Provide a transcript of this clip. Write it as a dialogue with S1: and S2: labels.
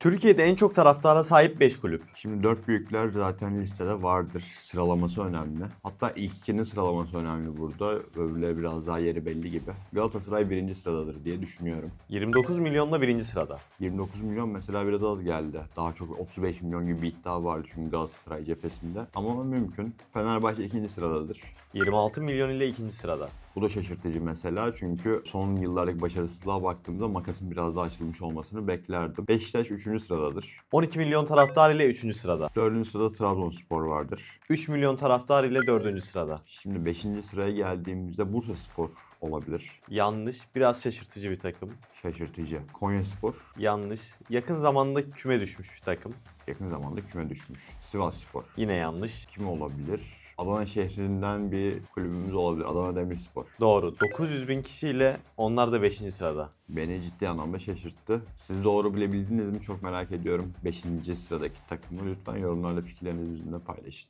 S1: Türkiye'de en çok taraftara sahip 5 kulüp.
S2: Şimdi dört büyükler zaten listede vardır. Sıralaması önemli. Hatta ilk ikinin sıralaması önemli burada. Öbürleri biraz daha yeri belli gibi. Galatasaray birinci sıradadır diye düşünüyorum.
S1: 29 milyonla birinci sırada.
S2: 29 milyon mesela biraz az geldi. Daha çok 35 milyon gibi bir iddia vardı çünkü Galatasaray cephesinde. Ama mümkün. Fenerbahçe ikinci sıradadır.
S1: 26 milyon ile ikinci sırada.
S2: Bu da şaşırtıcı mesela çünkü son yıllardaki başarısızlığa baktığımda makasın biraz daha açılmış olmasını beklerdim. Beşiktaş 3. sıradadır.
S1: 12 milyon taraftar ile 3. sırada.
S2: 4. sırada Trabzonspor vardır.
S1: 3 milyon taraftar ile 4. sırada.
S2: Şimdi 5. sıraya geldiğimizde Bursa Spor olabilir.
S1: Yanlış. Biraz şaşırtıcı bir takım.
S2: Şaşırtıcı. Konya Spor
S1: Yanlış. Yakın zamanda küme düşmüş bir takım.
S2: yakın zamanda küme düşmüş. Sivas Spor.
S1: Yine yanlış.
S2: Kim olabilir? Adana şehrinden bir kulübümüz olabilir. Adana Demirspor.
S1: Doğru. 900 bin kişiyle onlar da 5. sırada.
S2: Beni ciddi anlamda şaşırttı. Siz doğru bilebildiniz mi çok merak ediyorum. 5. sıradaki takımı lütfen yorumlarla fikirlerinizi bizimle paylaşın.